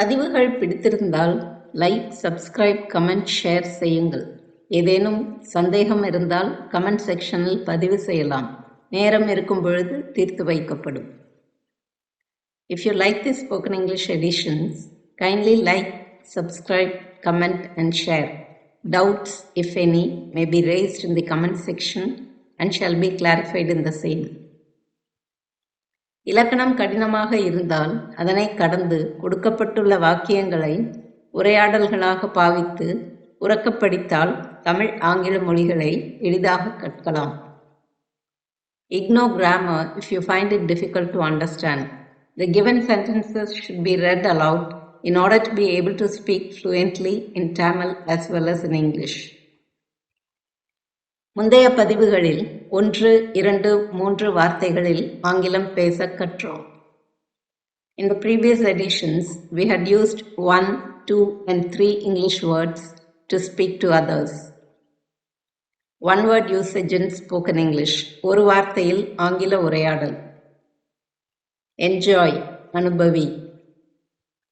பதிவுகள் பிடித்திருந்தால் like subscribe comment share செய்யுங்கள் ஏதேனும் சந்தேகம் இருந்தால் கமெண்ட் செக்ஷனில் பதிவு செய்யலாம் நேரம் இருக்கும் பொழுது தீர்த்து வைக்கப்படும் if you like the spoken English editions kindly like subscribe comment and share doubts if any may be raised in the comment section and shall be clarified in the same இலக்கணம் கடினமாக இருந்தால் அதனை கடந்து கொடுக்கப்பட்டுள்ள வாக்கியங்களை உரையாடல்களாக பாவித்து உறக்கப் படித்தால் தமிழ் ஆங்கில மொழிகளை எளிதாக கற்கலாம் Ignore grammar if you find it difficult to understand. The given sentences should be read aloud in order to be able to speak fluently in Tamil as well as in English. முந்தைய பதிவுகளில் ஒன்று இரண்டு மூன்று வார்த்தைகளில் ஆங்கிலம் பேச கற்றோம் In the previous editions, we had used one, two, and three English words to speak to others. One word usage in spoken English. ஒரு வார்த்தையில் ஆங்கில உரையாடல். Enjoy, அனுபவி.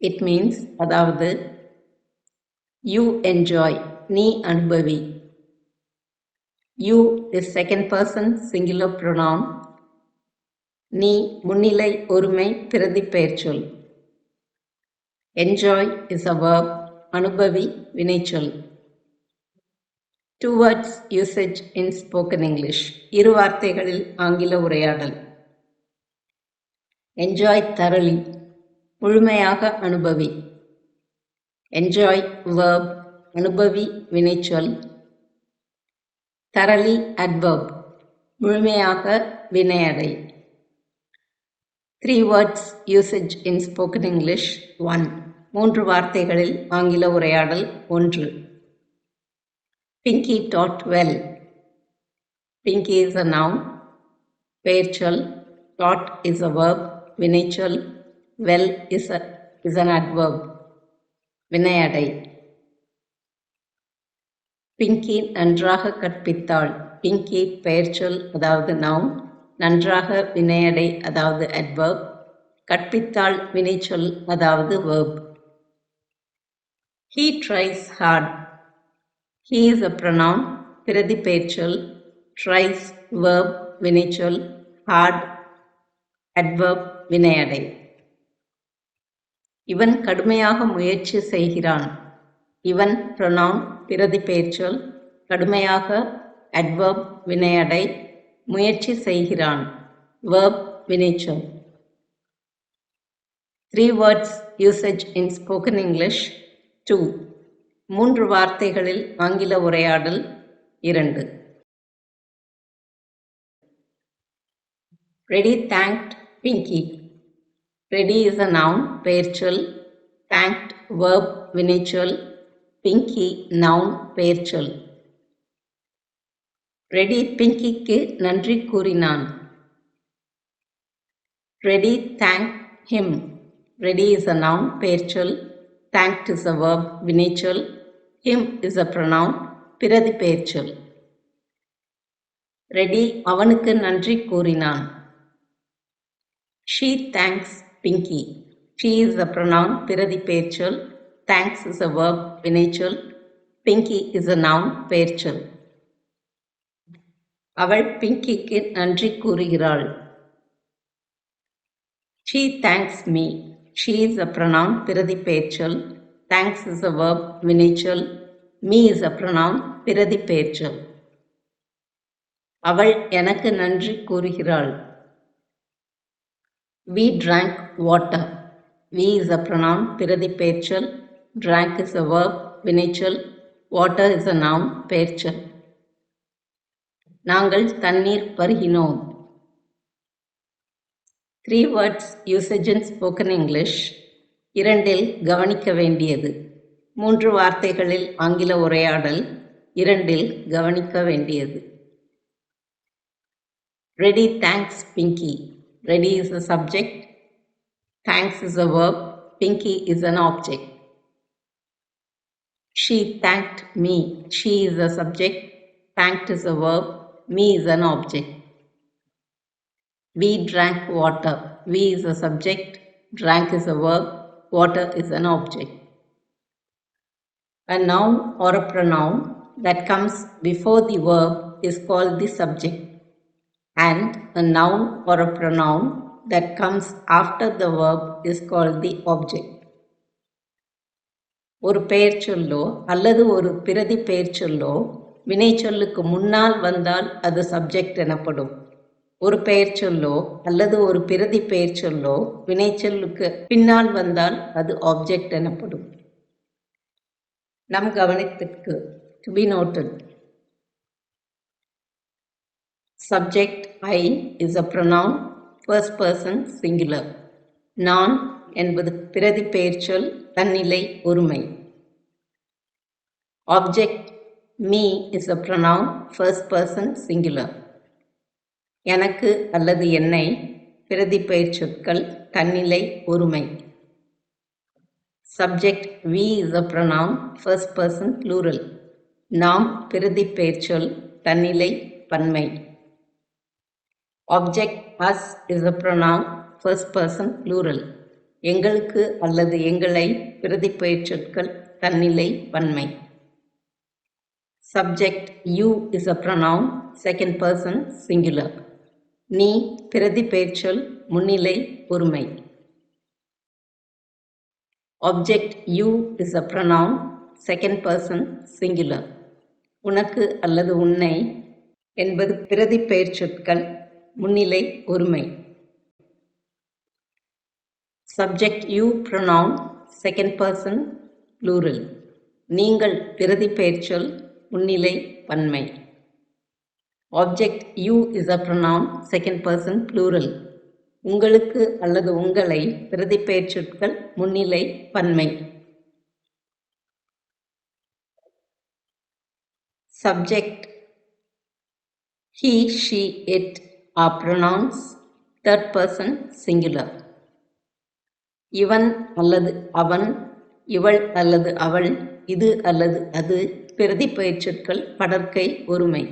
It means, அதாவது, you enjoy, நீ அனுபவி. You is second person singular pronoun நீ முன்னிலை ஒருமை பிரதி பெயர்ச்சொல் என்ஜாய் இஸ் அ வேர்ப் அனுபவி வினைச்சொல் two words usage in spoken English இரு வார்த்தைகளில் ஆங்கில உரையாடல் என்ஜாய் தரளி முழுமையாக அனுபவி என்ஜாய் வேர்ப் அனுபவி வினைச்சொல் thoroughly adverb. முழுமையாக வினையடை. Three words usage in spoken English. One. மூன்று வார்த்தைகளில் ஆங்கில உரையாடல் ஒன்று. Pinky taught well. Pinky is a noun. பெயர்ச்சொல். Taught is a verb. வினைச்சொல். Well is, a, is an adverb. வினையடை. Pinky நன்றாக கற்பித்தாள். பிங்கி பெயர்ச்சொல் அதாவது நவுன். நன்றாக வினையடை அதாவது அட்வர்ப் கற்பித்தாள் வினைச்சொல் அதாவது verb he tries hard he is a pronoun பிரதி பெயர்ச்சொல். ட்ரைஸ் verb வினைச்சொல். ஹார்ட் அட்வர்ப் வினையடை. இவன் கடுமையாக முயற்சி செய்கிறான். இவன் ப்ரொனவுன் பிரதி பெயர்ச்சொல் கடுமையாக அட்வர்ப் வினையடை முயற்சி செய்கிறான் வேர்ப் வினைச்சொல் three words usage in spoken English two மூன்று வார்த்தைகளில் ஆங்கில உரையாடல் இரண்டு Ready thanked Pinky Ready is a noun பெயர்ச்சொல் தேங்க்ட் வேர்ப் வினைச்சொல் பிங்கி நவுன் பெயர்ச்சொல் ரெடி பிங்கிக்கு நன்றி கூறினான் Ready thank him Ready is a noun பெயர்ச்சொல் தேங்க்ட் இஸ் அ வேர்ப் வினைச்சொல் ஹிம் இஸ் அ ப்ரொனவுன் பிரதி பெயர்ச்சொல் ரெடி அவனுக்கு நன்றி கூறினான் she thanks Pinky she is a pronoun பிரதி பெயர்ச்சொல் தேங்க்ஸ் இஸ் அ verb, வினைச்சொல் பிங்கி இஸ் அ நவுன் பெயர்ச்சொல் அவள் பிங்கிக்கு நன்றி கூறுகிறாள் she thanks me she is a pronoun பிரதி பெயர்ச்சொல் தேங்க்ஸ் இஸ் அ verb, வினைச்சொல் மீ இஸ் அ ப்ரனவுன் பிரதி பெயர்ச்சொல் அவள் எனக்கு நன்றி கூறுகிறாள் we drank water we is a pronoun பிரதி பெயர்ச்சொல் ட்ராங்க் இஸ் அ verb, வினைச்சொல் வாட்டர் இஸ் அ நாம் பெயர்ச்சொல் நாங்கள் தண்ணீர் பருகினோம் three words usage in spoken English இரண்டில் கவனிக்க வேண்டியது மூன்று வார்த்தைகளில் ஆங்கில உரையாடல் இரண்டில் கவனிக்க வேண்டியது Ready thanks Pinky Ready is a subject thanks is a verb Pinky is an object She thanked me. She is a subject. Thanked is a verb. Me is an object. We drank water. We is a subject. Drank is a verb. water is an object. A noun or a pronoun that comes before the verb is called the subject, and a noun or a pronoun that comes after the verb is called the object. ஒரு பெயர்ச்சொல்லோ அல்லது ஒரு பிரதி பெயர் சொல்லோ வினைச்சொல்லுக்கு முன்னால் வந்தால் அது subject எனப்படும். ஒரு பெயர் சொல்லோ அல்லது ஒரு பிரதி பெயர்ச்சொல்லோ வினைச்சொல்லுக்கு பின்னால் வந்தால் அது ஆப்ஜெக்ட் எனப்படும். நம் கவனத்திற்கு to be noted subject I is a pronoun first person singular நான் என்பது பிரதி பெயர்ச்சொல் தன்னிலை ஒருமை object me is a pronoun first person singular எனக்கு அல்லது என்னை பிரதி பெயர்ச்சொற்கள் தன்னிலை ஒருமை subject we is a pronoun first person plural நாம் பிரதி பெயர்ச்சொல் தன்னிலை பன்மை. Object us is a pronoun first person plural எங்களுக்கு அல்லது எங்களை பிரதிப்பெயர்ச்சொற்கள் தன்னிலை வன்மை. Subject you is a pronoun second person singular நீ பிரதி பெயர்ச்சொல் முன்னிலை ஒருமை object you is a pronoun second person singular உனக்கு அல்லது உன்னை என்பது பிரதி பெயர்ச்சொற்கள் முன்னிலை ஒருமை subject you pronoun second person plural நீங்கள் பிரதி பெயர்ச்சொல் முன்னிலை பன்மை object you is a pronoun second person plural உங்களுக்கு அல்லது உங்களை பிரதி பெயர்ச்சொற்கள் முன்னிலை பன்மை subject he, she, it are pronouns third person singular. இவன் அல்லது அவன் இவள் அல்லது அவள் இது அல்லது அது பிரதி பெயர்ச்சொற்கள் படற்கை ஒருமை.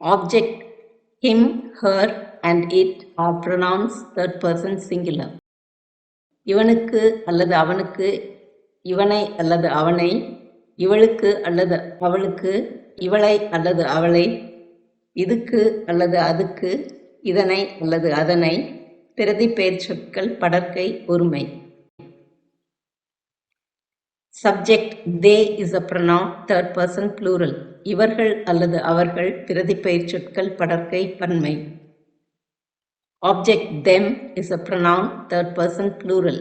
Object him her and it are pronouns third person singular இவனுக்கு அல்லது அவனுக்கு இவனை அல்லது அவனை இவளுக்கு அல்லது அவளுக்கு இவளை அல்லது அவளை இதுக்கு அல்லது அதுக்கு இதனை அல்லது அதனை பிரதி பெயர்ச்சொற்கள் படர்க்கை ஒருமை subject they is a pronoun third person plural இவர்கள் அல்லது அவர்கள் பிரதி பெயர்ச்சொற்கள் படர்க்கை பன்மை. Object them is a pronoun third person plural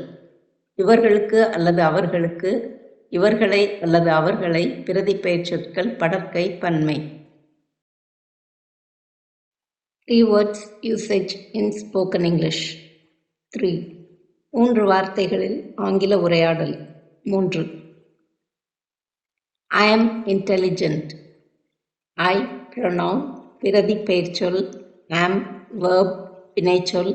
இவர்களுக்கு அல்லது அவர்களுக்கு இவர்களை அல்லது அவர்களை பிரதி பெயர்ச்சொற்கள் படர்க்கை பன்மை. Keywords usage in spoken English three மூன்று வார்த்தைகளில் ஆங்கில உரையாடல். மூன்று. ஐ ஆம் இன்டெலிஜென்ட் ஐ ப்ரொனவுன் பிரதி பெயர்ச்சொல் ஆம் வேர்ப் வினைச்சொல்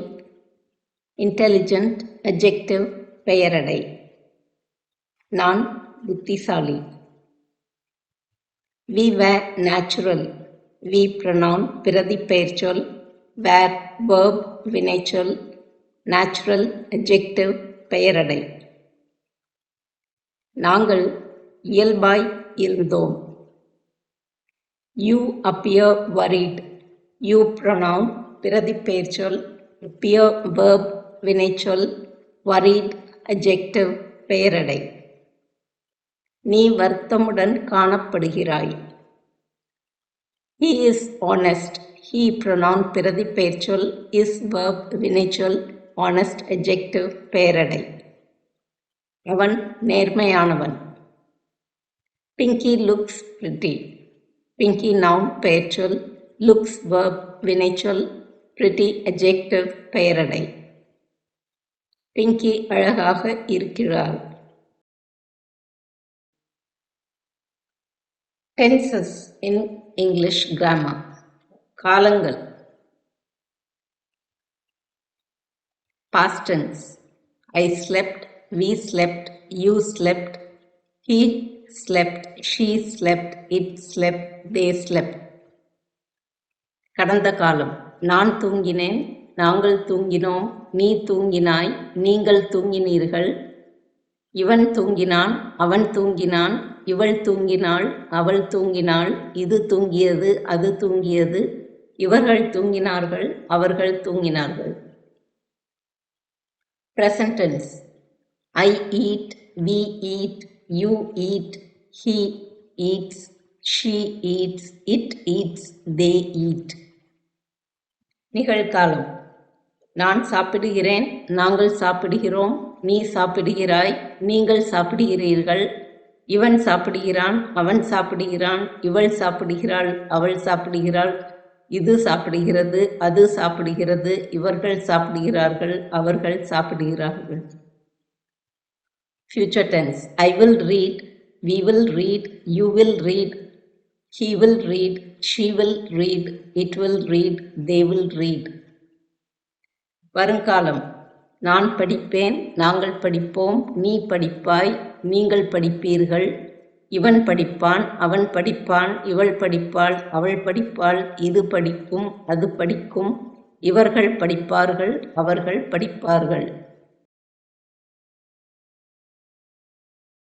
இன்டெலிஜென்ட் அப்ஜெக்டிவ் பெயரடை. நான் புத்திசாலி. We were natural we pronoun பிரதி பெயர்ச்சொல் வேர் வேர்ப் வினைச்சொல் நேச்சுரல் அஜெக்டிவ் பெயரடை. நாங்கள் இயல்பாய் இருந்தோம். You appear worried you pronoun பிரதி பெயர்ச்சொல் பியர் வேர்ப் வினைச்சொல் வரீட் அஜெக்டிவ் பெயரடை. நீ வருத்தமுடன் காணப்படுகிறாய். He is honest he pronoun பிரதி பெயர்ச்சொல் இஸ் வேர்ப் வினைச்சொல் ஆனஸ்ட் அஜெக்டிவ் பெயரடை அவன் நேர்மையானவன். Pinky looks pretty Pinky noun பெயர்ச்சொல் லுக்ஸ் வேர்ப் வினைச்சொல் பிரிட்டி அஜெக்டிவ் பெயரடை பிங்கி அழகாக இருக்கிறாள். டென்சஸ் இன் இங்கிலீஷ் கிராமர் காலங்கள் past tense I slept we slept you slept he slept she slept it slept they slept கடந்த காலம் நான் தூங்கினேன் நாங்கள் தூங்கினோம் நீ தூங்கினாய் நீங்கள் தூங்கினீர்கள் இவன் தூங்கினான் அவன் தூங்கினான் இவள் தூங்கினாள் அவள் தூங்கினாள் இது தூங்கியது அது தூங்கியது. இவர்கள் தூங்கினார்கள் அவர்கள் தூங்கினார்கள். Present tense I eat we eat you eat he eats she eats it eats they eat நிகழ்காலம். நான் சாப்பிடுகிறேன் நாங்கள் சாப்பிடுகிறோம். நீ சாப்பிடுகிறாய் நீங்கள் சாப்பிடுகிறீர்கள். இவன் சாப்பிடுகிறான் அவன் சாப்பிடுகிறான் இவள் சாப்பிடுகிறாள் அவள் சாப்பிடுகிறாள். இது சாப்பிடுகிறது அது சாப்பிடுகிறது இவர்கள் சாப்பிடுகிறார்கள் அவர்கள் சாப்பிடுகிறார்கள். Future tense I will read we will read you will read he will read she will read it will read they will read வருங்காலம். நான் படிப்பேன் நாங்கள் படிப்போம் நீ படிப்பாய் நீங்கள் படிப்பீர்கள். இவன் படிப்பான் அவன் படிப்பான் இவள் படிப்பாள் அவள் படிப்பாள் இது படிக்கும் அது படிக்கும். இவர்கள் படிப்பார்கள் அவர்கள் படிப்பார்கள்.